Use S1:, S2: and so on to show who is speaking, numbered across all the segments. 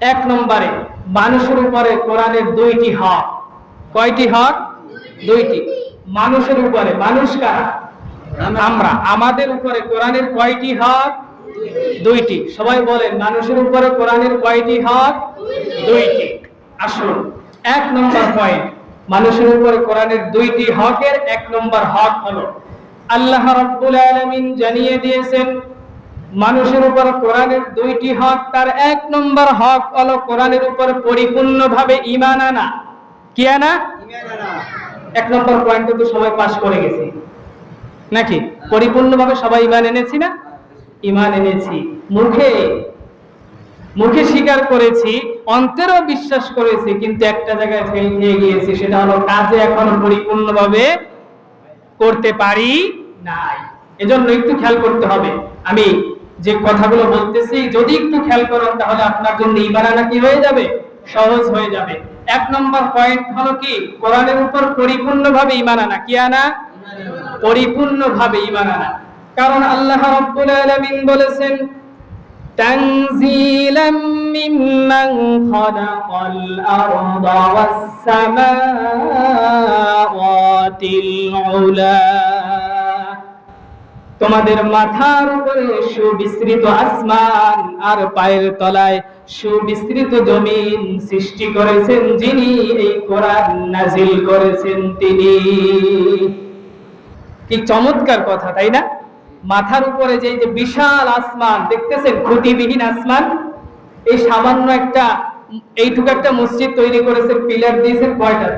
S1: এক নম্বরে মানুষের উপরে কোরআনের দুইটি হক। কয়টি হক? দুইটি। মানুষের উপরে মানুষ কারা? আমরা। আমাদের উপরে কোরআনের কয়টি হক? দুইটি। সবাই বলেন মানুষের উপরে কোরআনের কয়টি হক? দুইটি। আসুন এক নম্বর পয়েন্ট মানুষের উপরে কোরআনের দুইটি হকের এক নম্বর হক হলো আল্লাহ রাব্বুল আলামিন জানিয়ে দিয়েছেন মানুষের উপর কোরআনের দুইটি হক, তার এক নম্বর হক হলো কোরআনের উপর পরিপূর্ণভাবে ঈমান আনা। কি আনা? এক নম্বর পয়েন্ট তো সবাই পাস করে গেছি। নাকি? পরিপূর্ণভাবে সবাই ইমান এনেছি না? ইমান এনেছি। মুখে মুখে স্বীকার করেছি, অন্তরেও বিশ্বাস করেছি, কিন্তু একটা জায়গায় ফেল খেয়ে গিয়েছি, সেটা হলো কাজে এখনও পরিপূর্ণভাবে করতে পারি নাই। এজন্য একটু খেয়াল করতে হবে। আমি যে কথাগুলো বলতেছি, যদি একটু খেয়াল করেন, তাহলে আপনার জন্য ইবারানা নাকি হয়ে যাবে? সহজ হয়ে যাবে। এক নম্বর পয়েন্ট হলো কি? কোরআনের উপর পরিপূর্ণভাবে ইমান আনা কি আনা? পরিপূর্ণভাবে ইমান আনা কারণ আল্লাহ রব্বুল আলামিন বলেছেন, তানজিলাম মিম্মান খালাকাল আরদা ওয়াস সামাওয়াতিল উলা। তোমাদের মাথার উপরে সুবিস্তৃত আসমান আর পায়ের তলায় সুবিস্তৃত জমিন সৃষ্টি করেছেন যিনি, এই কোরআন নাজিল করেছেন তিনি। কি চমৎকার কথা, তাই না? মাথার উপরে যে যে বিশাল আসমান, দেখতেছেন খুঁটিবিহীন আসমান? এই সামান্য একটা, এইটুকু একটা মসজিদ তৈরি করেছেন পিলার দিয়েছেন কয়টা?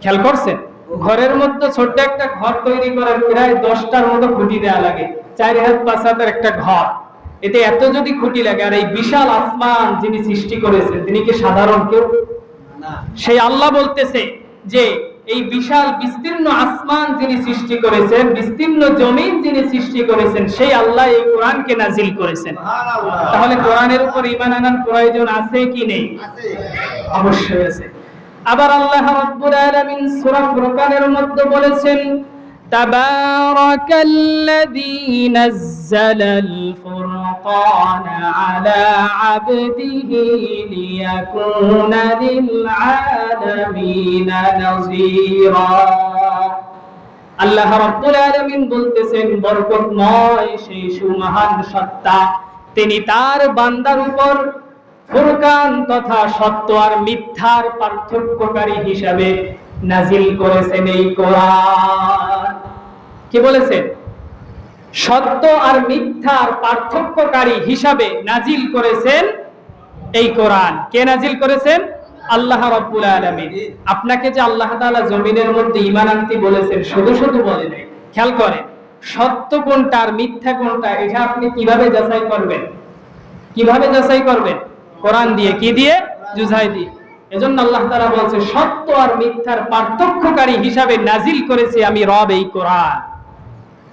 S1: খেয়াল করছেন? ঘরের মধ্যে ছোট্ট একটা ঘর তৈরি করার প্রায় দশটার মতো খুঁটি দেওয়া লাগে। চার হাত পাঁচ হাতের একটা ঘর। এতে এত যদি খুঁটি লাগে আর এই বিশাল আসমান যিনি সৃষ্টি করেছেন তিনি কি সাধারণ কেউ? সেই আল্লাহ বলতেছে যে এই বিশাল বিস্তীর্ণ আসমান যিনি সৃষ্টি করেছেন বিস্তীর্ণ জমিন যিনি সৃষ্টি করেছেন সেই আল্লাহ এই কোরআনকে নাজিল করেছেন। তাহলে কোরআনের উপর ইমান আনার প্রয়োজন আছে কি নেই? অবশ্যই আছে। আবার আল্লাহ রাব্বুল আলামিন সূরা ফুরকানের মধ্যে বলেছেন تبارك الذي نزل الفرقان على عبده ليكون للعالمين نظيرا আল্লাহ রাব্বুল আলামিন বলতেছেন বরকতময় সেই সুমহান সত্তা তিনি তার বান্দার উপর ফুরকান তথা সত্য আর মিথ্যার পার্থক্যকারী হিসাবে নাজিল করেছেন এই কোরআন। কি বলেছেন? সত্য আর মিথ্যার পার্থক্যকারী হিসাবে নাজিল করেছেন এই কোরআন। কে নাজিল করেছেন? আল্লাহ রাব্বুল আলামিন। আপনাকে যে আল্লাহ তাআলা জমিনের মধ্যে ঈমান আনতে বলেছেন, শুধু শুধু বলে নাই খেয়াল করেন, সত্য কোনটা আর মিথ্যা কোনটা, এটা আপনি কীভাবে যাচাই করবেন? কীভাবে যাচাই করবেন? কোরআন দিয়ে কি দিয়ে? জুঝাই দিয়ে। এজন্য আল্লাহ তাআলা বলছে সত্য আর মিথ্যার পার্থক্যকারী হিসাবে নাজিল করেছি আমি রব এই কোরআন।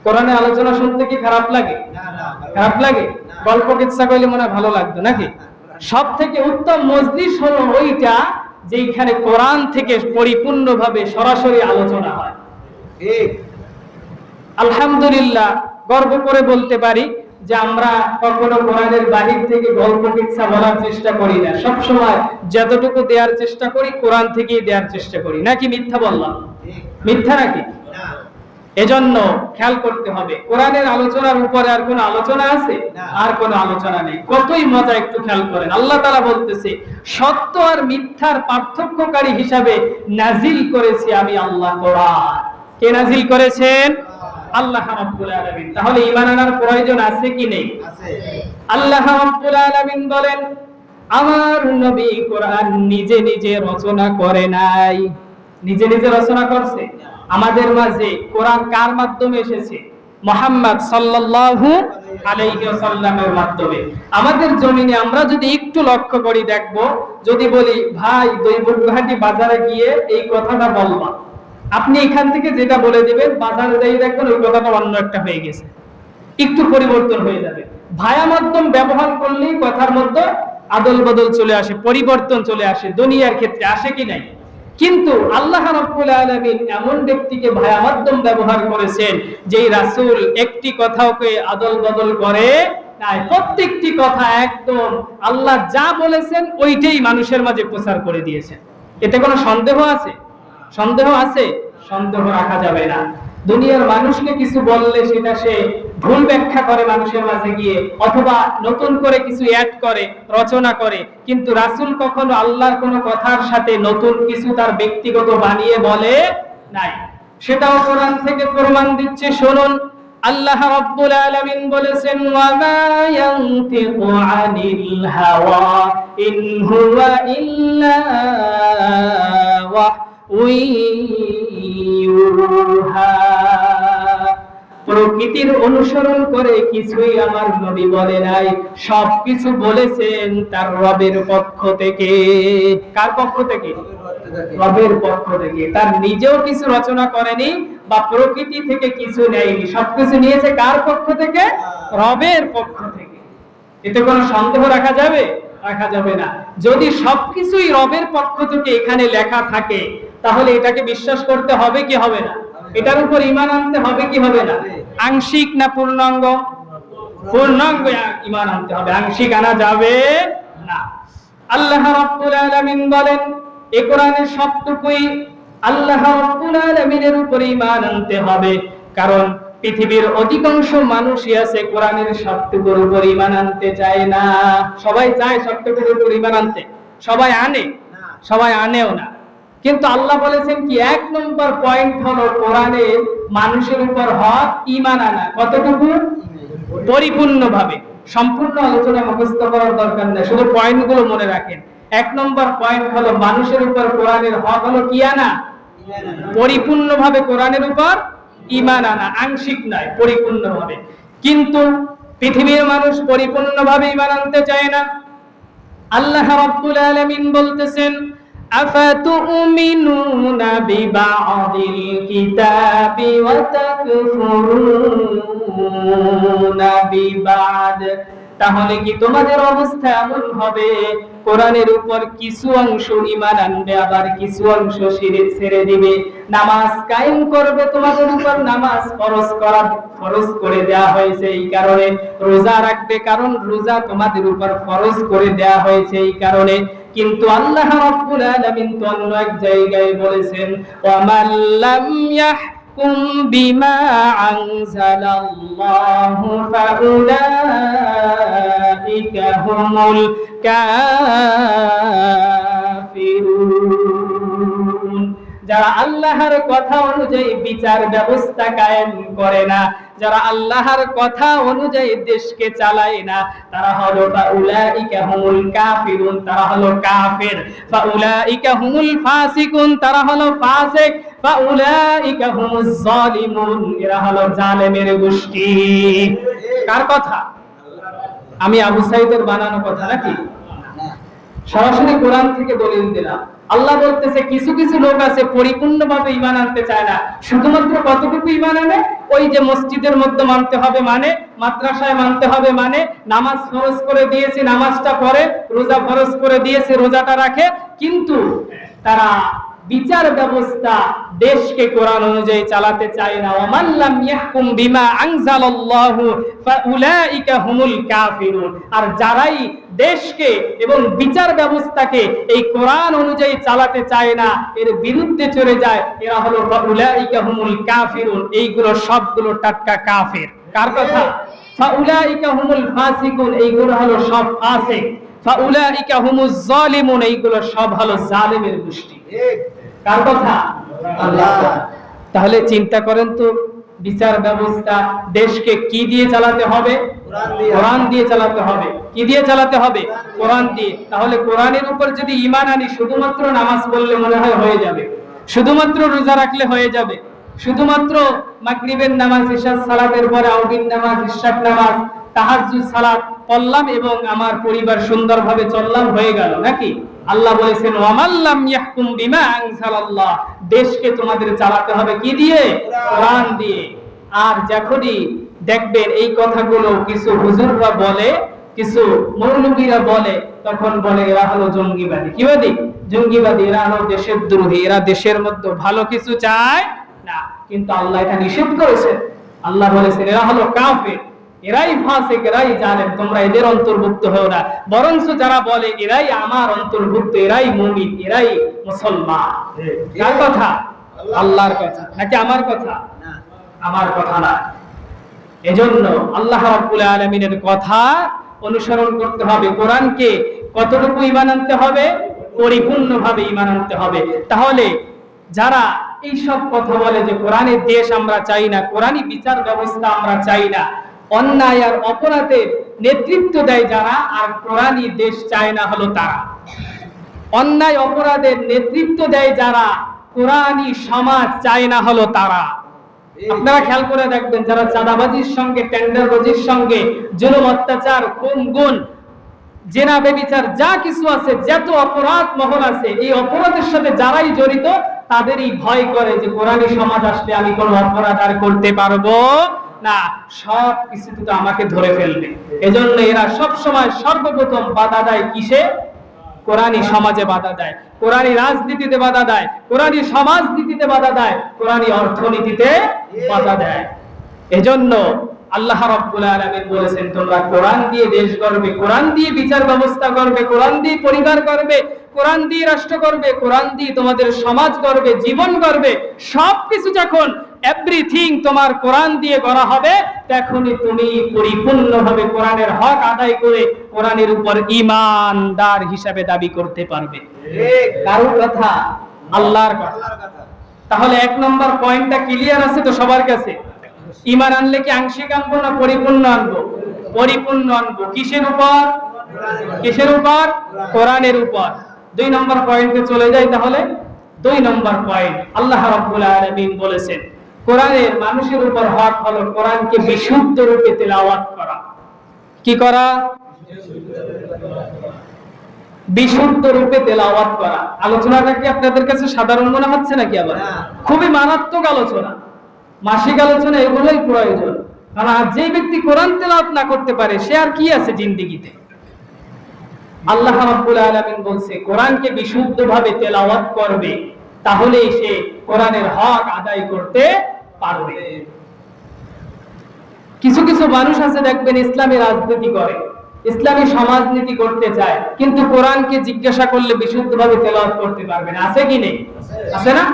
S1: কোরআনের আলোচনা শুনতে কি খারাপ লাগে? খারাপ লাগে? গল্প কিচ্ছা কইলে মনে হয় ভালো লাগতো নাকি? সব থেকে উত্তম মজলিস হলো ওইটা যেখানে কোরআন থেকে পরিপূর্ণভাবে সরাসরি আলোচনা হয়। আলহামদুলিল্লাহ গর্ব করে বলতে পারি যে আমরা কখনো কোরআনের বাহির থেকে গল্প কিচ্ছা বলার চেষ্টা করি না। সব সময় যতটুকু দেওয়ার চেষ্টা করি কোরআন থেকেই দেওয়ার চেষ্টা করি। নাকি মিথ্যা বললাম? মিথ্যা নাকি? এজন্য খেয়াল করতে হবে কোরআনের আলোচনার উপরে আর কোনো আলোচনা আছে? আর কোনো আলোচনা নেই। কতই মজা একটু খেয়াল করেন। আল্লাহ তাআলা বলতেছে সত্য আর মিথ্যার পার্থক্যকারী হিসাবে নাজিল করেছি আমি আল্লাহ কোরআন। কে নাজিল করেছেন? আল্লাহ রাব্বুল আলামিন। তাহলে ঈমান আনার প্রয়োজন আছে কি নেই? আল্লাহ রাব্বুল আলামিন বলেন আমার নবী কোরআন নিজে নিজে রচনা করে নাই। নিজে নিজে রচনা করছে? আমাদের মাঝে কোরআন কার মাধ্যমে এসেছে? মোহাম্মদ সাল্লাল্লাহু আলাইহি ওয়াসাল্লামের মাধ্যমে। আমাদের জমিনে আমরা যদি একটু লক্ষ্য করি দেখব যদি বলি ভাই দৈবঘাটি বাজারে গিয়ে এই কথাটা বলবা। আপনি এখান থেকে যেটা বলে দিবেন, বাজারে যাই দেখবেন, ওই কথাটা অন্য একটা হয়ে গেছে। একটু পরিবর্তন হয়ে যাবে। ভায়া মাধ্যম ব্যবহার করলেই কথার মধ্যে আদল বদল চলে আসে, পরিবর্তন চলে আসে, দুনিয়ার ক্ষেত্রে আসে কি নাই। কিন্তু আল্লাহ রাব্বুল আলামিন এমন ব্যক্তিকে ভায়া মাধ্যম ব্যবহার করেছেন, যেই রাসূল একটি কথাকে আদল বদল করে নাই। প্রত্যেকটি কথা একদম আল্লাহ যা বলেছেন, ওইটাই মানুষের মাঝে প্রচার করে দিয়েছেন। এতে কোনো সন্দেহ আছে? সন্দেহ আছে? সন্দেহ রাখা যাবে না। দুনিয়ার মানুষকে কিছু বললে সেটা সে ভুল ব্যাখ্যা করে মানুষের মাঝে গিয়ে, অথবা নতুন করে কিছু অ্যাড করে, রচনা করে। কিন্তু রাসূল কখনো আল্লাহর কোনো কথার সাথে নতুন কিছু তার ব্যক্তিগত বানিয়ে বলে নাই। সেটাও কোরআন থেকে প্রমাণ দিচ্ছে। শুনুন, আল্লাহ রাব্বুল আলামিন বলেছেন ওয়া মা ইয়ানতিকু আনিল হাওয়া, ইন হুয়া ইল্লা ওয়াহয়ুহা প্রকৃতির অনুসরণ করে কিছুই আমার নবী বলে নাই। সবকিছু বলেছেন তার রবের পক্ষ থেকে। কার পক্ষ থেকে? রবের পক্ষ থেকে। তার নিজেও কিছু রচনা করেনি বা প্রকৃতি থেকে কিছু নেয়নি। সবকিছু নিয়েছে কার পক্ষ থেকে? রবের পক্ষ থেকে। এতে কোনো সন্দেহ রাখা যাবে? রাখা যাবে না। যদি সবকিছুই রবের পক্ষ থেকে এখানে লেখা থাকে তাহলে এটাকে বিশ্বাস করতে হবে কি হবে না? এটার উপর ইমান আনতে হবে কি হবে না? আংশিক না পূর্ণাঙ্গ? পূর্ণাঙ্গ ইমান আনতে হবে। আংশিক আনা যাবে না। আল্লাহ রাব্বুল আলামিন বলেন এ কোরআনের সবটুকুই আল্লাহ রাব্বুল আলামিনের উপর ঈমান আনতে হবে। কারণ পৃথিবীর অধিকাংশ মানুষই আছে কোরআনের সবটুকুর উপর ইমান আনতে চায় না। সবাই চায় সবটুকুর উপর ইমান আনতে। সবাই আনে। সবাই আনেও না। কিন্তু আল্লাহ বলেছেন কি, এক নম্বর পয়েন্ট হলো কোরআনের মানুষের উপর হক, ঈমান আনা। কতটুকু? পরিপূর্ণভাবে। সম্পূর্ণ আলোচনা মুখস্থ করার দরকার নেই, শুধু পয়েন্টগুলো মনে রাখেন। এক নম্বর পয়েন্ট হলো মানুষের উপর কোরআনের হক হলো কি আনা? পরিপূর্ণভাবে কোরআনের উপর ঈমান আনা। আংশিক নয়, পরিপূর্ণভাবে। কিন্তু পৃথিবীর মানুষ পরিপূর্ণভাবে ইমান আনতে চায় না। আল্লাহ রাব্বুল আলামিন বলতেছেন أفتؤمنون ببعض الكتاب وتكفرون ببعض তাহলে কি তোমাদের অবস্থা এমন হবে কোরআনের উপর কিছু অংশ ইমান আনবে আবার কিছু অংশ ছেড়ে ছেড়ে দিবে নামাজ কায়েম করবে তোমাদের উপর নামাজ ফরজ করা ফরজ করে দেয়া হয়েছে এই কারণে রোজা রাখবে কারণ রোজা তোমাদের উপর ফরজ করে দেয়া হয়েছে এই কারণে কিন্তু আল্লাহ রাব্বুল আলামিন তো অন্য এক জায়গায় বলেছেন ওয়া মান লাম ইয়াহকুম বিমা আনজালাল্লাহু ফাউলাইকা হুমুল কাফিরুন। যারা আল্লাহর কথা অনুযায়ী বিচার ব্যবস্থা কায়েম করে না, যারা আল্লাহর কথা অনুযায়ী দেশকে চালায় না, তারা হলো ফাউলাইকা হুমুল কাফিরুন, তারা হলো কাফির। ফাউলাইকা হুমুল ফাসিকুন, তারা হলো ফাসিক। ফাউলাইকা হুমুজ জালিমুন, এরা হলো জালেমের গোষ্ঠী। কার কথা? আমি আবু সাইদের বানানো কথা নাকি? সরাসরি কোরআন থেকে দলিল দিলাম। আল্লাহ বলতেছে, কিছু কিছু লোক আছে, পরিপূর্ণভাবে ইমান আনতে চায় না। শুধুমাত্র কতটুকু ইমান আনে? ওই যে মসজিদের মধ্যে মানতে হবে মানে মাদ্রাসায় মানতে হবে মানে নামাজ ফরজ করে দিয়েছে, নামাজটা পড়ে রোজা ফরজ করে দিয়েছে, রোজাটা রাখে। কিন্তু তারা বিচার ব্যবস্থা দেশকে কোরআন অনুযায়ী চালাতে চায় না। ওমান লাম ইয়াহকুম বিমা আনজালাল্লাহু ফাউলাইকা হুমুল কাফিরুন। আর যারাই দেশকে এবং বিচার ব্যবস্থাকে এই কোরআন অনুযায়ী চালাতে চায় না, এর বিরুদ্ধে চলে যায়, এরা হলো ফাউলাইকা হুমুল কাফিরুন। এইগুলো সবগুলো টাটকা কাফির। কার কথা? ফাউলাইকা হুমুল ফাসিকুন। এইগুলো হলো সব ফাসিক। ফাউলাইকা হুমুজ জালিমুন এইগুলো সব হলো জালেমের গোষ্ঠী। কার কথা? আল্লাহ তাহলে চিন্তা করেন তো বিচার ব্যবস্থা দেশকে কি দিয়ে চালাতে হবে? কোরআন দিয়ে। চালাতে হবে। কি দিয়ে চালাতে হবে? কোরআন দিয়ে। তাহলে কোরআনের উপর যদি ইমান আনি শুধুমাত্র নামাজ পড়লে মনে হয় হয়ে যাবে। শুধুমাত্র রোজা রাখলে হয়ে যাবে। শুধুমাত্র মাগরিবের নামাজ ইশার সালাতের পরে আউটিন নামাজ ইশাক নামাজ তাহাজ্জুদ সালাত পড়লাম এবং আমার পরিবার সুন্দরভাবে চললাম হয়ে গেল, নাকি? আল্লাহ বলেছেন ওয়ামাল্লাম ইয়াহকুম বিমা আনজালাল্লাহ। দেশকে তোমাদের চালাতে হবে কি দিয়ে? কোরআন দিয়ে। আর যখনই দেখবেন এই কথাগুলো কিছু হুজুররা বলে, কিছু মৌলবীরা বলে, তখন বলে, এরা হলো জঙ্গিবাদী। কিবাদী জঙ্গিবাদী, এরা হলো দেশের দ্রোহী, এরা দেশের মধ্যে ভালো কিছু চায় না। কিন্তু আল্লাহ এটা নিষেধ করেছেন। আল্লাহ বলেছেন, এরা হলো কাফের। এরাই ফাসিক এরাই জানেন তোমরা এদের অন্তর্ভুক্ত হও না। বরঞ্চ যারা বলে এরাই আমার অন্তর্ভুক্ত এরাই মুমিন এরাই মুসলমান। কার কথা? আল্লাহর কথা। নাকি আমার কথা? আমার কথা না। এজন্য আল্লাহ রাব্বুল আলামিনের কথা অনুসরণ করতে হবে। কোরআনকে কতটুকু ঈমান আনতে হবে? পরিপূর্ণভাবে ঈমান আনতে হবে। তাহলে যারা এই সব কথা বলে যে কোরআনের দেশ আমরা চাই না কোরআনই বিচার ব্যবস্থা আমরা চাই না অন্যায় আর অপরাধের নেতৃত্ব দেয় যারা আর কোরআনই দেশ চায় না হলো তারা। অন্যায় অপরাধের নেতৃত্ব দেয় যারা কোরআনই সমাজ চায় না হলো তারা। আপনারা খেয়াল করে দেখবেন যারা চাঁদাবাজির সঙ্গে টেন্ডারবাজির সঙ্গে জুলুম অত্যাচার খুন গুণ জেনা বেবিচার যা কিছু আছে যত অপরাধ মহল আছে এই অপরাধের সাথে যারাই জড়িত তাদেরই ভয় করে যে কোরআনী সমাজ আসলে আমি কোনো অপরাধ আর করতে পারব। না, সব কিছুতে তো আমাকে ধরে ফেলবে। এজন্য এরা সব সময় সর্বপ্রথম বাধা দেয় কিসে? কোরআনী সমাজে বাধা দেয় কোরআনী রাজনীতিতে বাধা দেয় কোরআনী সমাজনীতিতে বাধা দেয় কোরআনী অর্থনীতিতে বাধা দেয়। এজন্য আল্লাহ রাব্বুল আলামিন বলেছেন, তোমরা কোরআন দিয়ে দেশ গড়বে, কোরআন দিয়ে বিচার ব্যবস্থা করবে কোরআন দিয়ে পরিবার করবে কোরআন দিয়ে রাষ্ট্র করবে কোরআন দিয়ে তোমাদের সমাজ করবে জীবন করবে সবকিছু যখন এভরিথিং তোমার কোরআন দিয়ে করা হবে তখনই তুমি পরিপূর্ণভাবে কোরআনের হক আদায় করে কোরআনের উপর ঈমানদার হিসাবে দাবি করতে পারবে। কারোর কথা? আল্লাহর কথা। তাহলে এক নম্বর পয়েন্টটা ক্লিয়ার আছে তো সবার কাছে? ইমান আনলে কি আংশিক আনব না পরিপূর্ণ আনব? পরিপূর্ণ আনব। কিসের উপর? কিসের উপর? কোরআনের উপর। দুই নম্বর পয়েন্টে চলে যাই তাহলে। দুই নম্বর পয়েন্ট। আল্লাহ রাব্বুল আলামিন বলেছেন কোরআনের মানুষের উপর হক হলো কোরআনকে বিশুদ্ধ রূপে তেলাওয়াত করা। কি করা? বিশুদ্ধ রূপে তেলাওয়াত করা। আলোচনাটা কি আপনাদের কাছে সাধারণ মনে হচ্ছে নাকি আবার? খুবই মারাত্মক আলোচনা। মাসিক আলোচনা এগুলোই প্রয়োজন। কারণ আর যে ব্যক্তি কোরআন তেলাওয়াত না করতে পারে সে আর কি আছে জিন্দেগিতে? আল্লাহ রাব্বুল আলামিন বলছে কোরআনকে বিশুদ্ধভাবে তেলাওয়াত করবে তাহলেই সে কোরআনের হক আদায় করতে পারবে। কিছু কিছু মানুষ আছে দেখবেন ইসলামী রাজনীতি করে, ইসলামী সমাজনীতি করতে চায়, কিন্তু কোরআনকে জিজ্ঞাসা করলে বিশুদ্ধভাবে তেলাওয়াত করতে পারবে না। আছে কি নেই? আছে না?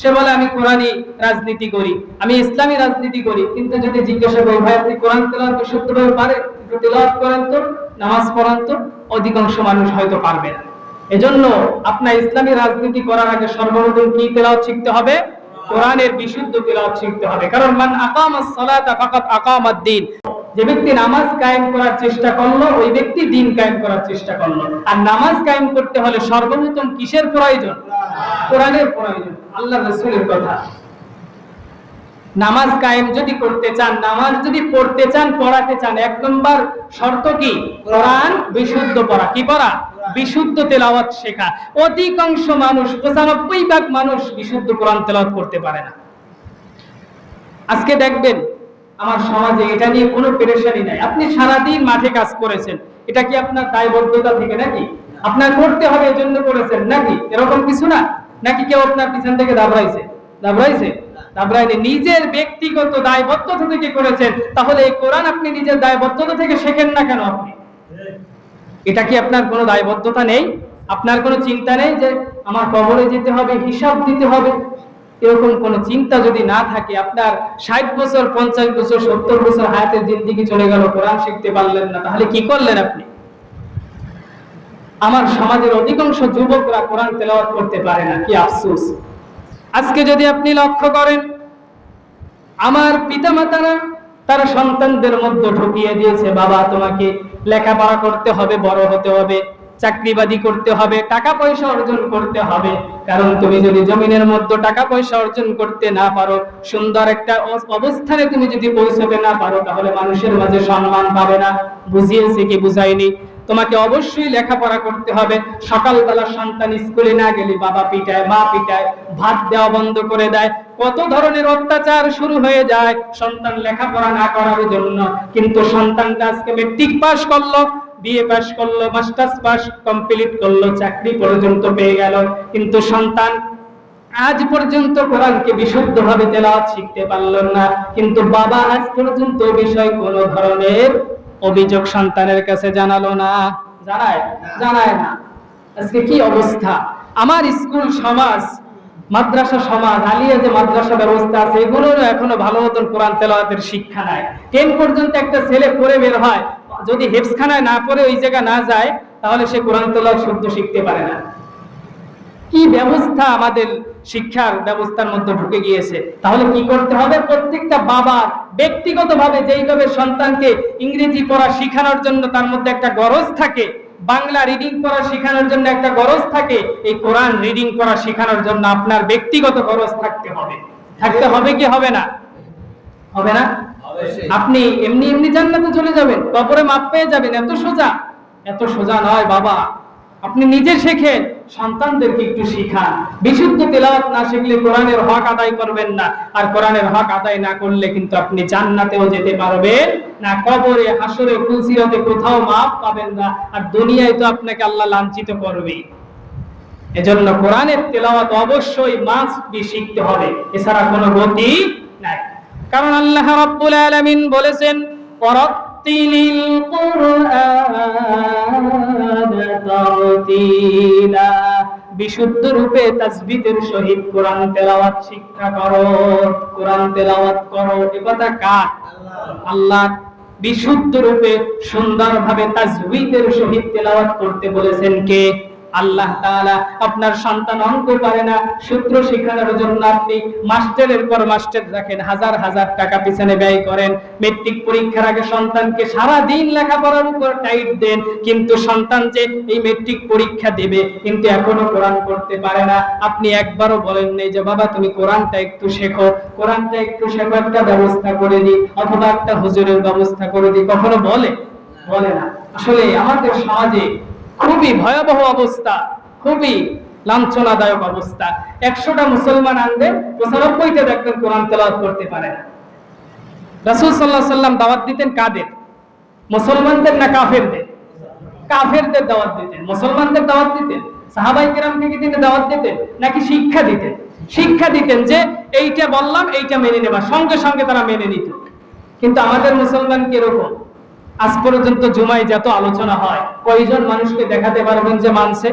S1: সে বলে, আমি কোরআনী রাজনীতি করি, আমি ইসলামী রাজনীতি করি, কিন্তু যদি জিজ্ঞাসা করি, ভাই, আপনি কোরআন তেলাওয়াত বিশুদ্ধভাবে পারে একটু তেলাওয়াত করেন তো, নামাজ পড়ান তো, অধিকাংশ মানুষ হয়তো পারবে না। এজন্য আপনার ইসলামী রাজনীতি করার আগে সর্বপ্রথম কি তেলাওয়াত শিখতে হবে? কোরআনের বিশুদ্ধ তেলাওয়াত শিখতে হবে। কারণ মান আকামাস সালাতা ফাকাত আকামাদ দ্বীন যে ব্যক্তি নামাজ কায়েম করার চেষ্টা করল, ওই ব্যক্তি দিন কায়েম করার চেষ্টা করল। আর নামাজ কায়েম করতে হলে সর্বপ্রথম কিসের প্রয়োজন? কোরআনের প্রয়োজন। আল্লাহ রাসূলের কথা। নামাজ কায়েম যদি করতে চান, নামাজ যদি পড়তে চান, পড়াতে চান, এক নম্বর শর্ত কি? কোরআন বিশুদ্ধ পড়া। কি পড়া? বিশুদ্ধ তেলাওয়াত শেখা। অধিকাংশ মানুষ, পঁচানব্বই ভাগ মানুষ বিশুদ্ধ কোরআন তেলাওয়াত করতে পারে না। আজকে দেখবেন, আমার সমাজে এটা নিয়ে কোনো পেরেশানি নাই। আপনি সারাদিন মাঠে কাজ করেছেন, এটা কি আপনার দায়বদ্ধতা থেকে নাকি? আপনার করতে হবে এজন্য করেছেন নাকি? এরকম কিছু না? নাকি কেউ আপনার পিছন থেকে দাবড়াইছে? দাবড়াইছে? দাবড়াইনি নিজের ব্যক্তিগত দায়বদ্ধতা থেকে করেছেন। তাহলে এই কোরআন আপনি নিজের দায়বদ্ধতা থেকে শেখেন না কেন আপনি? এটা কি আপনার কোনো দায়বদ্ধতা নেই? আপনার কোনো চিন্তা নেই যে আমার কবরে যেতে হবে, হিসাব দিতে হবে? এরকম কোনো চিন্তা যদি না থাকে, আপনার ষাট বছর, পঞ্চাশ বছর, সত্তর বছর হায়াতের জিন্দিগি চলে গেল, কোরআন শিখতে পারলেন না, তাহলে কি করলেন আপনি? আমার সমাজের অধিকাংশ যুবকরা কোরআন তেলাওয়াত করতে পারে না, কি আফসোস। আজকে যদি আপনি লক্ষ্য করেন, আমার পিতামাতারা তারা সন্তানদের মধ্যে ঢুকিয়ে দিয়েছে, বাবা তোমাকে লেখাপড়া করতে হবে, বড় হতে হবে, চাকরিবাদী করতে হবে, টাকা পয়সা অর্জন করতে হবে। কারণ তুমি যদি জমিনের মধ্যে টাকা পয়সা অর্জন করতে না পারো, সুন্দর একটা অবস্থানে তুমি যদি পৌঁছাতে না পারো, তাহলে মানুষের মাঝে সম্মান পাবে না। বুঝিয়েছে কি বুঝায়নি? তোমাকে অবশ্যই লেখাপড়া করতে হবে। সকালবেলা সন্তান স্কুলে না গেলে বাবা পিটায়, মা পিটায়, ভাত দেওয়া বন্ধ করে দেয়। কত ধরনের অত্যাচার শুরু হয়ে যায় সন্তান লেখাপড়া না করার জন্য। কিন্তু সন্তানটা আজকে মেট্রিক পাস করল বিএ পাস করল মাস্টার্স পাস কমপ্লিট করল, চাকরি পর্যন্ত পেয়ে গেল। কিন্তু সন্তান আজ পর্যন্ত কোরআনকে বিশুদ্ধভাবে তেলাওয়াত শিখতে পারলেন না। কিন্তু বাবা আজ পর্যন্ত বিষয় কোন ধরনের অভিযোগ সন্তানের কাছে জানালো না। জানায়? জানায় না। আজকে কি অবস্থা? আমার স্কুল সমাজ, মাদ্রাসা সমাজ, আলিয়া যে মাদ্রাসা ব্যবস্থা আছে এগুলোর এখনও ভালো মতন কোরআন তেলাওয়াতের শিক্ষা নাই। টেন পর্যন্ত একটা ছেলে পড়ে বের হয়, যদি হেফসখানায় না পড়ে, ওই জায়গা না যায়, তাহলে সে কোরআন তেলাওয়াত শুদ্ধ শিখতে পারে না। কি ব্যবস্থা আমাদের শিক্ষার ব্যবস্থার মধ্যে ঢুকে গিয়েছে? তাহলে কি করতে হবে? প্রত্যেকটা বাবার ব্যক্তিগতভাবে যেইভাবে সন্তানকে ইংরেজি পড়া শেখানোর জন্য তার মধ্যে একটা গরজ থাকে বাংলা রিডিং করা শেখানোর জন্য একটা গরজ থাকে এই কোরআন রিডিং করা শেখানোর জন্য আপনার ব্যক্তিগত গরজ থাকতে হবে। থাকতে হবে কি হবে না? হবে না? আপনি এমনি এমনি জান্নাতে চলে যাবেন কবরে মাপ পেয়ে যাবেন এত সোজা? এত সোজা নয় বাবা। আপনি নিজে শেখেন সন্তানদেরকে একটু শিখান। বিশুদ্ধ তেলাওয়াত না শিখলে কোরআনের হক আদায় করবেন না। আর কোরআনের হক আদায় না করলে কিন্তু আপনি জান্নাতেও যেতে পারবেন না। কবরে হাসরে ফুলসিরতে কোথাও মাপ পাবেন না। আর দুনিয়ায় তো আপনাকে আল্লাহ লাঞ্ছিত করবে এজন্য কোরআনের তেলাওয়াত অবশ্যই মাস্ট বি শিখতে হবে। এছাড়া কোনো গতি নাই। কারণ আল্লাহ রাব্বুল আলামিন বলেছেন القرآن ترتيلا বিশুদ্ধ রূপে তাসবিদের সহিত কোরআন তেলাওয়াত শিক্ষা করো, কোরআন তেলাওয়াত করো, এ কথা কার? আল্লাহ। বিশুদ্ধ রূপে সুন্দরভাবে তাজউইদের সহিত তেলাওয়াত করতে বলেছেন কে? আল্লাহ তাআলা আপনার সন্তান অঙ্ক পারে না। সূত্র শেখানোর জন্য আপনি মাস্টারের পর মাস্টার রাখেন, হাজার হাজার টাকা পিছনে ব্যয় করেন। মেট্রিক পরীক্ষার আগে সন্তানকে সারা দিন লেখাপড়ার উপর টাইট দেন, কিন্তু সন্তান যে এই মেট্রিক পরীক্ষা দেবে, কিন্তু এখনও কোরআন পড়তে পারে না। আপনি একবারও বলেন নেই যে, বাবা, তুমি কোরআনটা একটু শেখো। কোরআনটা একটু শেখো, একটা ব্যবস্থা করে দিই, অথবা একটা হুজুরের ব্যবস্থা করে দিই। কখনো বলে? বলে না। আসলে আমাদের সমাজে খুবই ভয়াবহ অবস্থা, খুবই লাঞ্ছনাদায়ক অবস্থা। একশোটা মুসলমান আনবে পঁচানব্বইটা দেখবেন কোরআন তেলাওয়াত করতে পারে না। রাসূল আলাইহি সাল্লাম দাওয়াত দিতেন কাদের? মুসলমানদের না কাফেরদের? কাফেরদের দাওয়াত দিতেন। মুসলমানদের দাওয়াত দিতেন? সাহাবাই কেরামকে কি তিনি দাওয়াত দিতেন? নাকি শিক্ষা দিতেন? শিক্ষা দিতেন যে, এইটা বললাম, এইটা মেনে নেবা। সঙ্গে সঙ্গে তারা মেনে নিত। কিন্তু আমাদের মুসলমান কীরকম? আজ পর্যন্ত জুমায় যত আলোচনা হয়, কয়জন মানুষকে দেখাতে পারবেন যে মানছে?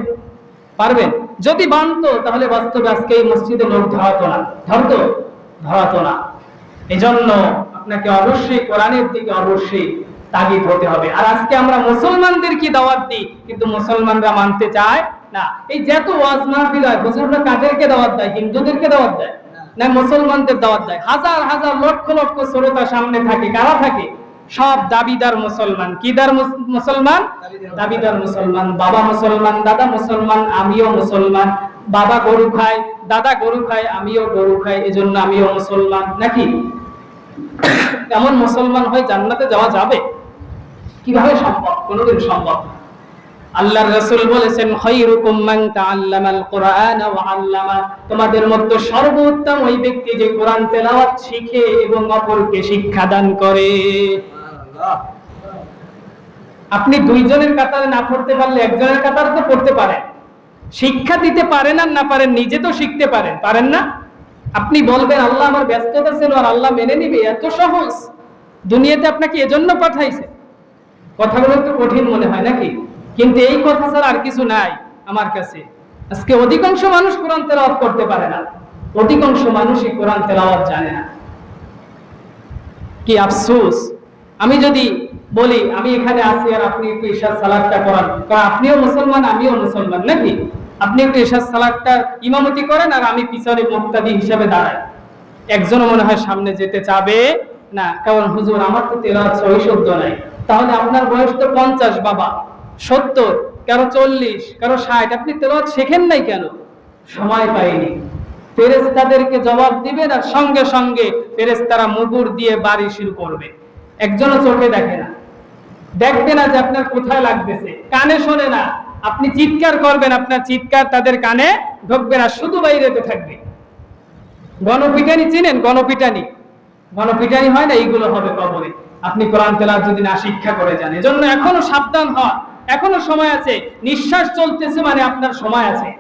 S1: পারবেন? যদি মানতো, তাহলে বাস্তবে আজকে এই মসজিদে লোক ধরাতো না। ধরতো? ধরাতো না। এজন্য আপনাকে অবশ্যই কোরআনের দিকে অবশ্যই তাগিদ হতে হবে। আর আজকে আমরা মুসলমানদের কি দাওয়াত দিই? কিন্তু মুসলমানরা মানতে চায় না। এই যত ওয়াজ মাহফিল হয়, মুসলমানরা কাদেরকে দাওয়াত দেয়? হিন্দুদেরকে দাওয়াত দেয়? না, মুসলমানদের দাওয়াত দেয়? হাজার হাজার লক্ষ লক্ষ শ্রোতা সামনে থাকে। কারা থাকে? সব দাবিদার মুসলমান। কিদার মুস- মুসলমান? দাবিদার মুসলমান। বাবা মুসলমান, দাদা মুসলমান, আমিও মুসলমান। বাবা গরু খায়, দাদা গরু খায়, আমিও গরু খাই, এজন্য আমিও মুসলমান। নাকি? এমন মুসলমান হয়ে জান্নাতে যাওয়া যাবে? কীভাবে সম্ভব? কোনোদিন সম্ভব আল্লাহর রাসূল বলেছেন খায়রুকুম মান তাআল্লামাল কুরআন ওয়া আল্লামা। তোমাদের মধ্যে সর্বোত্তম ওই ব্যক্তি যে কোরআন তেলাওয়াত শিখে এবং অপরকে শিক্ষা দান করে। আপনি দুইজনের কাতারে না পড়তে পারলে একজনের কাতারে তো পড়তে পারেন শিক্ষা দিতে পারেন আর না পারেন, নিজে তো শিখতে পারেন। পারেন না? আপনি বলবেন, আল্লাহ আমার ব্যস্ততা ছিল আর আল্লাহ মেনে নিবে, এত সহজ। দুনিয়াতে আপনাকে এজন্য পাঠাইছে। কথাগুলো একটু কঠিন মনে হয় নাকি? কিন্তু এই কথা ছাড়া আর কিছু নাই আমার কাছে। আজকে অধিকাংশ মানুষ কোরআন তেলাওয়াত করতে পারে না। অধিকাংশ মানুষই কোরআন তেলাওয়াত জানে না। কি আফসোস? আমি যদি বলি, আমি এখানে আছি আর আপনি একটু ঈশার সালাদটা করান। কারণ আপনিও মুসলমান, আমিও মুসলমান নাকি? আপনি একটু ঈশার সালাদটা ইমামতি করেন আর আমি পিছনে মুক্তাদি হিসাবে দাঁড়াই। একজনও মনে হয় সামনে যেতে চাবে না। কারণ, হুজুর, আমার তো তেলাওয়াত সহিশুদ্ধ নাই। তাহলে আপনার বয়স তো পঞ্চাশ, বাবা। সত্তর, কারও চল্লিশ, কারও ষাট। আপনি তেলাওয়াত শেখেন নাই কেন? সময় পাইনি। ফেরেস্তাদেরকে জবাব দিবেন আর সঙ্গে সঙ্গে ফেরেস্তারা মুগুর দিয়ে বাড়ি শুরু করবে। একজনও চোখে দেখে না। দেখবে না যে আপনার কোথায় লাগতেছে। কানে শোনে না। আপনি চিৎকার করবেন, আপনার চিৎকার তাদের কানে ঢুকবে না, শুধু বাইরেতে থাকবে। গণপিটানি চিনেন? গণপিটানি। গণপিটানি হয় না, এইগুলো হবে কবরে। আপনি কোরআন তেলাওয়াত যদি না শিক্ষা করে যান, এজন্য এখনও সাবধান হন। এখনও সময় আছে। নিঃশ্বাস চলতেছে মানে আপনার সময় আছে।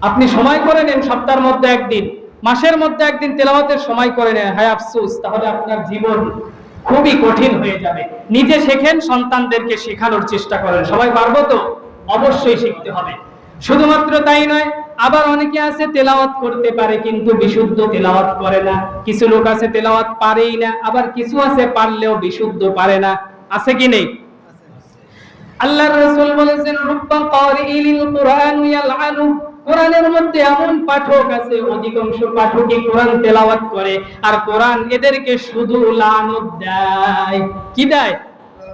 S1: আপনি সময় করে নেন সপ্তাহের মধ্যে একদিন। মাসের মধ্যে একদিন তেলাওয়াতের সময় করে নেন। হায় আফসোস, তাহলে আপনার জীবন খুবই কঠিন হয়ে যাবে। নিজে শেখেন, সন্তানদেরকে শেখানোর চেষ্টা করেন। সবাই পারব তো? অবশ্যই শিখতে হবে। শুধুমাত্র তাই নয়, আবার অনেকে আছে তেলাওয়াত করতে পারে কিন্তু বিশুদ্ধ তেলাওয়াত করে না। কিছু লোক আছে তেলাওয়াত পারেই না, আবার কিছু আছে পারলেও বিশুদ্ধ পারে না। আছে কি নেই? আল্লাহর রাসূল বলেছেন রুব্বা কারিইল কুরআন ইয়ালআনু কোরআনের মধ্যে এমন পাঠক আছে, অধিকাংশ পাঠকই কোরআন তেলাওয়াত করে, আর কোরআন এদেরকে শুধু লানত দেয়। কি দেয়?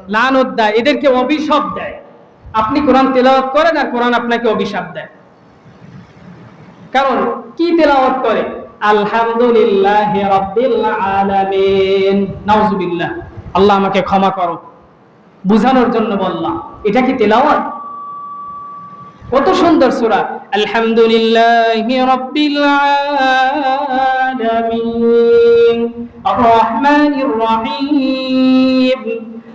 S1: লানত দেয়, এদেরকে অভিশাপ দেয়। আপনি কোরআন তেলাওয়াত করেন আর কোরআন আপনাকে অভিশাপ দেয়। কারণ কি তেলাওয়াত করে? আলহামদুলিল্লাহ আলামিন। নাউজুবিল্লাহ। আল্লাহ আমাকে ক্ষমা করো। বুঝানোর জন্য বললাম। এটা কি তেলাওয়াত? কত সুন্দর সূরা। আলহামদুলিল্লাহি রাব্বিল আলামিন। আর রহমানির রহিম।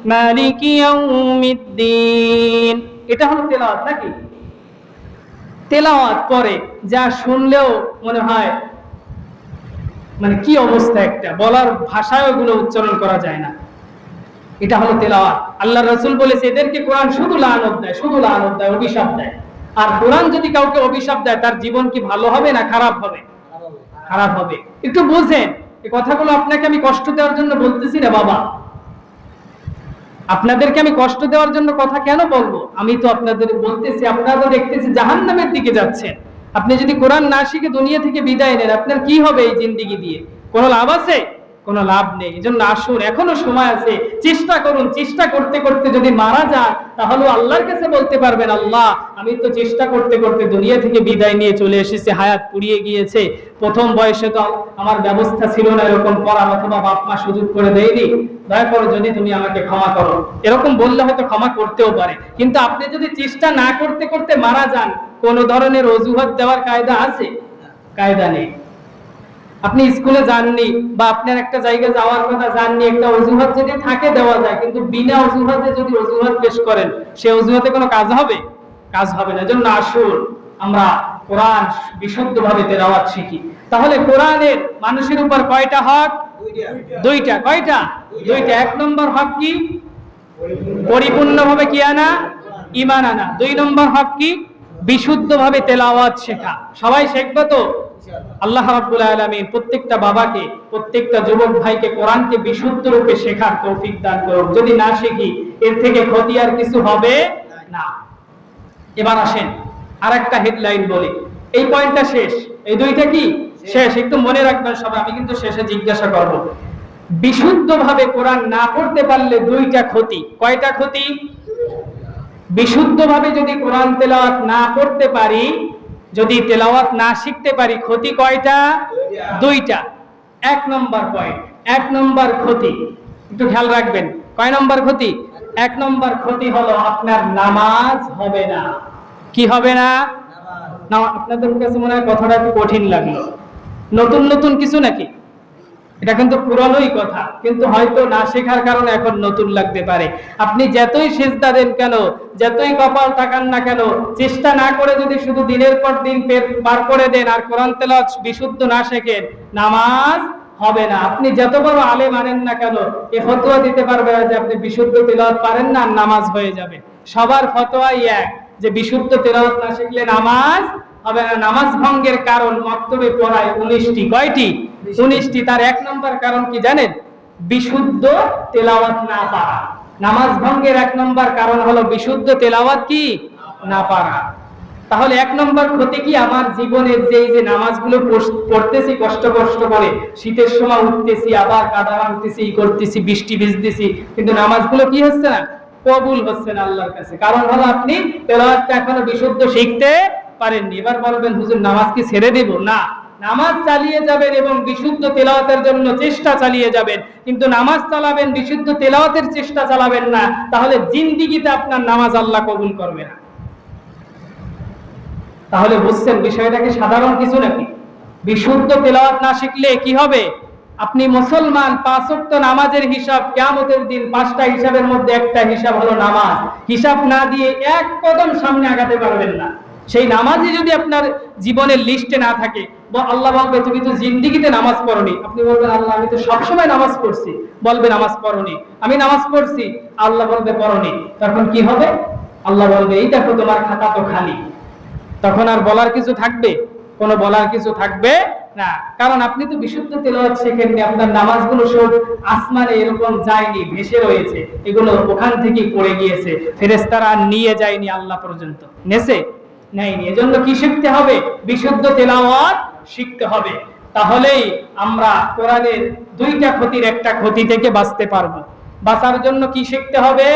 S1: মালিকি ইয়াউমিদ্দিন। এটা হলো তেলাওয়াত নাকি? তেলাওয়াত পরে যা শুনলেও মনে হয় মানে কি অবস্থা একটা? বলার ভাষায় ওগুলো উচ্চারণ করা যায় না। এটা হলো তেলাওয়াত। আল্লাহ রসুল বলেছে এদেরকে কোরআন শুধু লানত দেয় শুধু লানত দেয় অভিশাপ দেয়। আর কোরআন যদি কাউকে অভিশাপ দেয়, তার জীবন কি ভালো হবে না খারাপ হবে? খারাপ হবে। একটু বুঝেন, এই কথাগুলো আপনাকে আমি কষ্ট দেওয়ার জন্য বলতেছি না বাবা। আপনাদেরকে আমি কষ্ট দেওয়ার জন্য কথা কেন বলব? আমি তো আপনাদের বলতেছি আপনারা তো দেখতেছি জাহান্নামের দিকে যাচ্ছেন। আপনি যদি কোরআন না শিখে দুনিয়া থেকে বিদায় নেন, আপনার কি হবে এই জিন্দিগি দিয়ে? কোনো লাভ আছে? কোনো লাভ নেই। এজন্য আসুন, এখনও সময় আছে। চেষ্টা করুন, চেষ্টা করতে করতে যদি মারা যান তাহলে আল্লাহর কাছে বলতে পারবেন, আল্লাহ, আমি তো চেষ্টা করতে করতে দুনিয়া থেকে বিদায় নিয়ে চলে এসেছি, হায়াত পুড়িয়ে গিয়েছে। প্রথম বয়সে তো আমার ব্যবস্থা ছিল না এরকম করার, অথবা বাপ মা সুযোগ করে দেয়নি। দয়া করো যদি তুমি আমাকে ক্ষমা করো। এরকম বললে হয়তো ক্ষমা করতেও পারে। কিন্তু আপনি যদি চেষ্টা না করতে করতে মারা যান, কোন ধরনের অজুহাত দেওয়ার কায়দা আছে? কায়দা নেই। আপনি স্কুলে যাননি বা আপনার একটা জায়গায় যাওয়ার কথা যাননি একটা অজুহাত যদি থাকে দেওয়া যায় কিন্তু বিনা অজুহাতে যদি অজুহাত পেশ করেন সে অজুহাতে কোনো কাজ হবে? কাজ হবে না। জন্য আসুন আমরা কোরআন বিশুদ্ধভাবে তেলাওয়াত শিখি। তাহলে কোরআনের মানুষের উপর কয়টা হক? দুইটা। কয়টা? দুইটা। এক নম্বর হক কি? পরিপূর্ণভাবে কি আনা? ইমান আনা। দুই নম্বর হক কি? বিশুদ্ধভাবে তেলাওয়াত শেখা। সবাই শিখবে তো? আল্লাহ রাব্বুল আলামিন প্রত্যেকটা বাবাকে, প্রত্যেকটা যুবক ভাইকে কোরআনকে বিশুদ্ধ রূপে শেখার তৌফিক দান করুন যদি না শিখি, এর থেকে ক্ষতি আর কিছু হবে না। এবার আসেন, আরেকটা হেডলাইন বলি। এই পয়েন্টটা শেষ। এই দুইটা কি? শেষ। একটু মনে রাখবেন সবাই, আমি কিন্তু শেষে জিজ্ঞাসা করব। বিশুদ্ধভাবে কোরআন না পড়তে পারলে দুইটা ক্ষতি। কয়টা ক্ষতি? বিশুদ্ধভাবে যদি কোরআন তেলাওয়াত না করতে পারি, যদি তেলাওয়াত না শিখতে পারি, ক্ষতি কয়টা? দুইটা। এক নম্বর পয়েন্ট এক নম্বর ক্ষতি। একটু খেয়াল রাখবেন। কয় নম্বর ক্ষতি? এক নম্বর ক্ষতি হলো আপনার নামাজ হবে না। কি হবে না? আপনাদের কাছে মনে হয় কথাটা একটু কঠিন লাগল নতুন নতুন কিছু নাকি? এটা কিন্তু পুরনোই কথা, কিন্তু হয়তো না শেখার কারণে এখন নতুন লাগতে পারে। আপনি যতই সেজদা দেন কেন, যতই কপাল তাকান না কেন, চেষ্টা না করে যদি শুধু দিনের পর দিন পার করে দেন আর কোরআন তেলাওয়াত বিশুদ্ধ না শেখেন, নামাজ হবে না। আপনি যত বড় আলে মানেন না কেন, এ ফতোয়া দিতে পারবে না যে আপনি বিশুদ্ধ তেলাওয়াত পারেন না নামাজ হয়ে যাবে। সবার ফতোয়াই এক, যে বিশুদ্ধ তেলাওয়াত না শিখলে নামাজ নামাজ ভঙ্গের কারণ মক্তবে পড়ায় উনিশটি। কয়টি? উনিশটি। তার এক নম্বর কারণ কি জানেন? বিশুদ্ধ তেলাওয়াত না পারা। নামাজ ভঙ্গের এক নম্বর কারণ হলো বিশুদ্ধ তেলাওয়াত কি? না পারা। তাহলে এক নম্বর ক্ষতি কি? আমার জীবনের যে যে নামাজগুলো পড়তেছি কষ্ট কষ্ট করে শীতের সময় উঠতেছি আবার কাদা ভাঙতেছি করতেছি বৃষ্টি ভিজতেছি কিন্তু নামাজগুলো কি হচ্ছে না? কবুল হচ্ছে না আল্লাহর কাছে। কারণ হলো আপনি তেলাওয়াতটা এখনও বিশুদ্ধ শিখতে পারেননি। এবার বলবেন, হুজুর নামাজ কি ছেড়ে দেব? না। নামাজ চালিয়ে যাবেন এবং বিশুদ্ধ তেলাওয়াতের জন্য চেষ্টা চালিয়ে যাবেন। কিন্তু নামাজ চালাবেন, বিশুদ্ধ তেলাওয়াতের চেষ্টা চালাবেন না, তাহলে জিন্দিগিতে আপনার নামাজ আল্লাহ কবুল করবে না। তাহলে বুঝছেন বিষয়টা কি সাধারণ কিছু নাকি? বিশুদ্ধ তেলাওয়াত না শিখলে কি হবে? আপনি মুসলমান, পাঁচ ওয়াক্ত নামাজের হিসাব, কিয়ামতের দিন পাঁচটা হিসাবের মধ্যে একটা হিসাব হলো নামাজ। হিসাব না দিয়ে এক কদম সামনে আগাতে পারবেন না। সেই নামাজই যদি আপনার জীবনের লিস্টে না থাকে, বা আল্লাহ বলবে, তুমি তো জিন্দিগিতে নামাজ পড়নি। আপনি বলবেন, আল্লাহ, আমি তো সবসময় নামাজ পড়ছি। বলবে, নামাজ পড়নি। আমি নামাজ পড়ছি। আল্লাহ বলবে, পড়নি। তখন কি হবে? আল্লাহ বলবে, এই দেখো, তোমার খাতা তো খালি। তখন আর বলার কিছু থাকবে? কোনো বলার কিছু থাকবে না। কারণ আপনি তো বিশুদ্ধ তেলাওয়াত শেখেননি আপনার নামাজগুলো সব আসমানে এরকম যায়নি, ভেসে রয়েছে। এগুলো ওখান থেকে পড়ে গিয়েছে। ফেরেশতারা আর নিয়ে যায়নি আল্লাহ পর্যন্ত। নেছে? নেয়নি। এজন্য কি শিখতে হবে? বিশুদ্ধ তেলাওয়াত শিখতে হবে। তাহলেই আমরা কোরআনের দুইটা ক্ষতির একটা ক্ষতি থেকে বাঁচতে পারব। বাঁচার জন্য কি শিখতে হবে?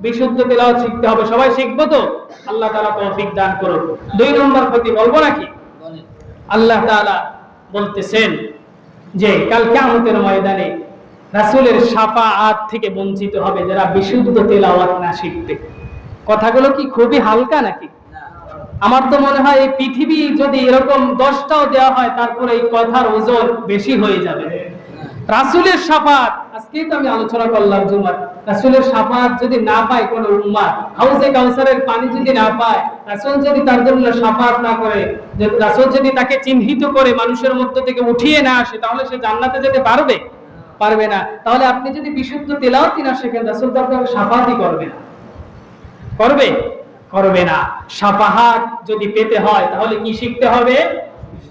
S1: বিশুদ্ধ তেলাওয়াত শিখতে হবে। সবাই শিখব তো? আল্লাহ তাআলা তৌফিক দান করুন দুই নম্বর ক্ষতি বলব নাকি? আল্লাহ তাআলা বলতেছেন যে, কাল কিয়ামতের ময়দানে রাসূলের শাফাআত থেকে বঞ্চিত হবে যারা বিশুদ্ধ তেলাওয়াত না শিখবে কথাগুলো কি খুবই হালকা নাকি? আমার তো মনে হয় এই পৃথিবী যদি এরকম দশটাও দেওয়া হয়, তারপরে এই কথার ওজন বেশি হয়ে যাবে। রাসূলের শাফাত আজকেই তো আমি আলোচনা করলাম জুমার। রাসূলের শাফাত যদি না পায় কোন কাউসারের পানি যদি না পায়, রাসূল যদি তার জন্য শাফাত না করে রাসূল যদি তাকে চিহ্নিত করে মানুষের মধ্য থেকে উঠিয়ে না আসে, তাহলে সে জান্নাতে যেতে পারবে? পারবে না। তাহলে আপনি যদি বিশুদ্ধ তেলাও না শেখেন, রাসুল তো আপনাকে শাফাতই করবে না। করবে? করবে না সাফাহাত যদি পেতে হয় তাহলে কি শিখতে হবে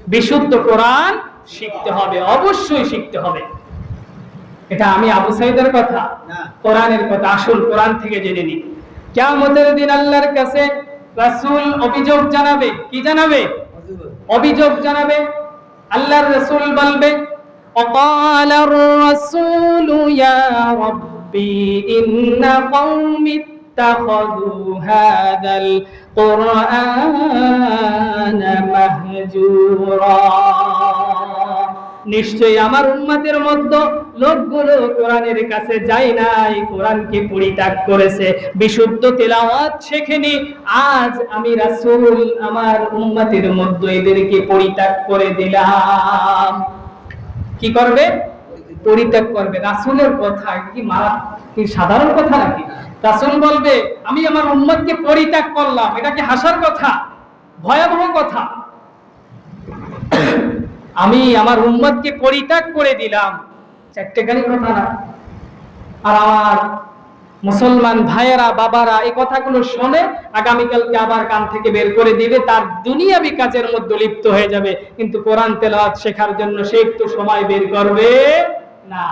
S1: বিশুদ্ধ কোরআন শিখতে হবে অবশ্যই শিখতে হবে এটা আমি আবু সাইদের কথা কোরআনের কথা আসল কোরআন থেকে জেনে নি কিয়ামতের দিন আল্লাহর কাছে রাসূল অভিযোগ জানাবে কি জানাবে অভিযোগ জানাবে আল্লাহর রাসূল বলবে وقال الرسول يا ربي إن قومي اتخذوا هذا القرآن مهجورا নিশ্চয়ই আমার উম্মতের মধ্যে লোকগুলো কোরআনের কাছে যায় নাই কোরআনকে পরিত্যাগ করেছে বিশুদ্ধ তেলাওয়াত শেখেনি আজ আমি রাসূল আমার উম্মতের মধ্যে এদেরকে পরিত্যাগ করে দিলাম কি করবে পরিত্যাগ করবে রাসূলের কথা কি মারা কি সাধারণ কথা নাকি রাসূল বলবে, আমি আমার উম্মতকে পরিত্যাগ করলাম। এটা কি হাসার কথা? ভয়াবহ কথা। আমি আমার উম্মতকে পরিত্যাগ করে দিলাম। চারটেখানি কথা না। আর আমার মুসলমান ভাইয়েরা, বাবারা, এই কথাগুলো শুনে, আগামীকালকে আবার কান থেকে বের করে দিবে, তার দুনিয়াবি কাজের মধ্যে লিপ্ত হয়ে যাবে। কিন্তু কোরআন তেলাওয়াত শেখার জন্য সে একটু সময় বের করবে না।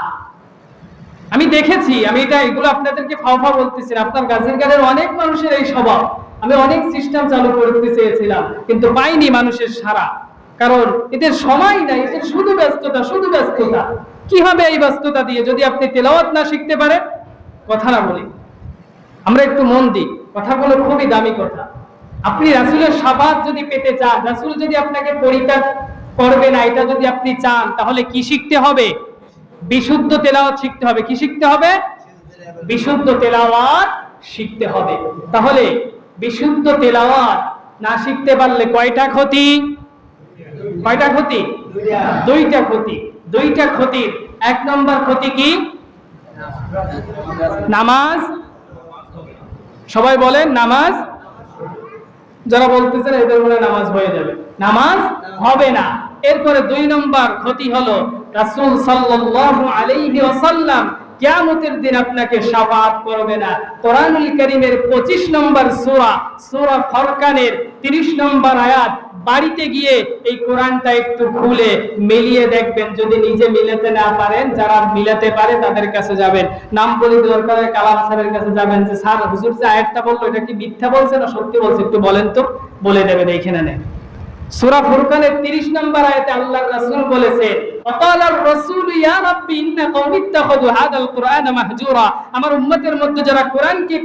S1: আমি দেখেছি, আমি এটা, এগুলো আপনাদেরকে ফাওফা বলতেছি। আপনার গাছের গাড়ের অনেক মানুষের এই স্বভাব। আমি অনেক সিস্টেম চালু করতে চেয়েছিলাম, কিন্তু পাইনি মানুষের সারা কারণ এদের সময় নাই, এদের শুধু ব্যস্ততা শুধু ব্যস্ততা। কি হবে এই ব্যস্ততা দিয়ে যদি আপনি তেলাওয়াত না শিখতে পারেন? কথা না বলি। আমরা একটু মন দিই। কথাগুলো খুবই দামি কথা। আপনি রাসূলের সাবাত যদি পেতে চান, রাসূল যদি আপনাকে পরিত্যাগ করবে না, এটা যদি আপনি চান, তাহলে কি শিখতে হবে? বিশুদ্ধ তেলাওয়াত শিখতে হবে। কি শিখতে হবে? বিশুদ্ধ তেলাওয়াত শিখতে হবে। তাহলে বিশুদ্ধ তেলাওয়াত না শিখতে পারলে কয়টা ক্ষতি? কয়টা ক্ষতি? দুইটা ক্ষতি। দুইটা ক্ষতির এক নম্বর ক্ষতি কি? নামাজ। সবাই বলেন, নামাজ। যারা বলতেছেন এদের মনে নামাজ হয়ে যাবে। নামাজ হবে না। এরপরে দুই নম্বর ক্ষতি হলো রাসূল সাল্লাল্লাহু আলাইহি ওয়াসাল্লাম কিয়ামতের দিন আপনাকে করবে না। কোরআনুল কারীমের 25 নম্বর সূরা সূরা ফুরকানের 30 নম্বর আয়াত, বাড়িতে গিয়ে এই কোরআনটা একটু খুলে মিলিয়ে দেখবেন। যদি নিজে মিলাতে না পারেন, যারা মিলাতে পারে তাদের কাছে যাবেন। নাম বলি দরকার হয় কালাম স্যারের কাছে যাবেন যে, স্যার, হুজুর যে আয়াতটা বলল, এটা কি মিথ্যা বলছে না সত্যি বলছে একটু বলেন তো, বলে দেবেন এইখানে নেন সূরা ফুরকানের 30 নম্বর আয়াতে আল্লাহর রাসূল বলেছেন রাসূল ইয়া রাব্বি ইন্না কওমি ইত্তাখাযু হাদাল কুরআন মাহজুরা। আমার উম্মতের মধ্যে যারা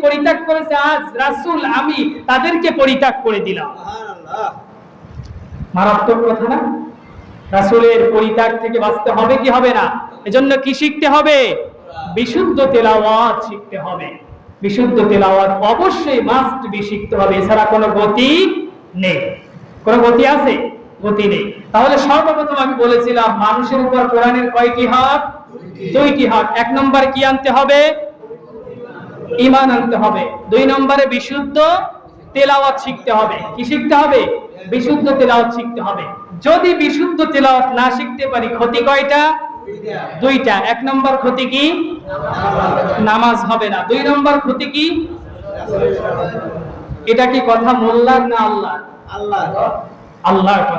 S1: পরিত্যাগ করেছে আজ রাসূল আমি তাদেরকে পরিত্যাগ করে দিলাম। মারাত্মক কথা না? রাসূলের পরিত্যাগ থেকে বাঁচতে হবে কি হবে না? এজন্য কি শিখতে হবে? বিশুদ্ধ তেলাওয়াত শিখতে হবে। বিশুদ্ধ তেলাওয়াত অবশ্যই মাস্ট বি শিখতে হবে এছাড়া কোনো গতি নেই। কোনো গতি আছে? গতি নেই। তাহলে সর্বপ্রথম আমি বলেছিলাম, মানুষের উপর কোরআনের কয়টি হক দুইটি হক এক নম্বর কি আনতে হবে? ঈমান আনতে হবে। দুই নম্বরে বিশুদ্ধ তেলাওয়াত শিখতে হবে। কি শিখতে হবে? বিশুদ্ধ তেলাওয়াত শিখতে হবে। যদি বিশুদ্ধ তেলাওয়াত না শিখতে পারি, ক্ষতি কয়টা? দুইটা। এক নম্বর ক্ষতি কি? নামাজ হবে না। দুই নম্বর ক্ষতি কি? এটা কি কথা মোল্লার না
S2: আল্লাহ
S1: আল্লাহর কথা।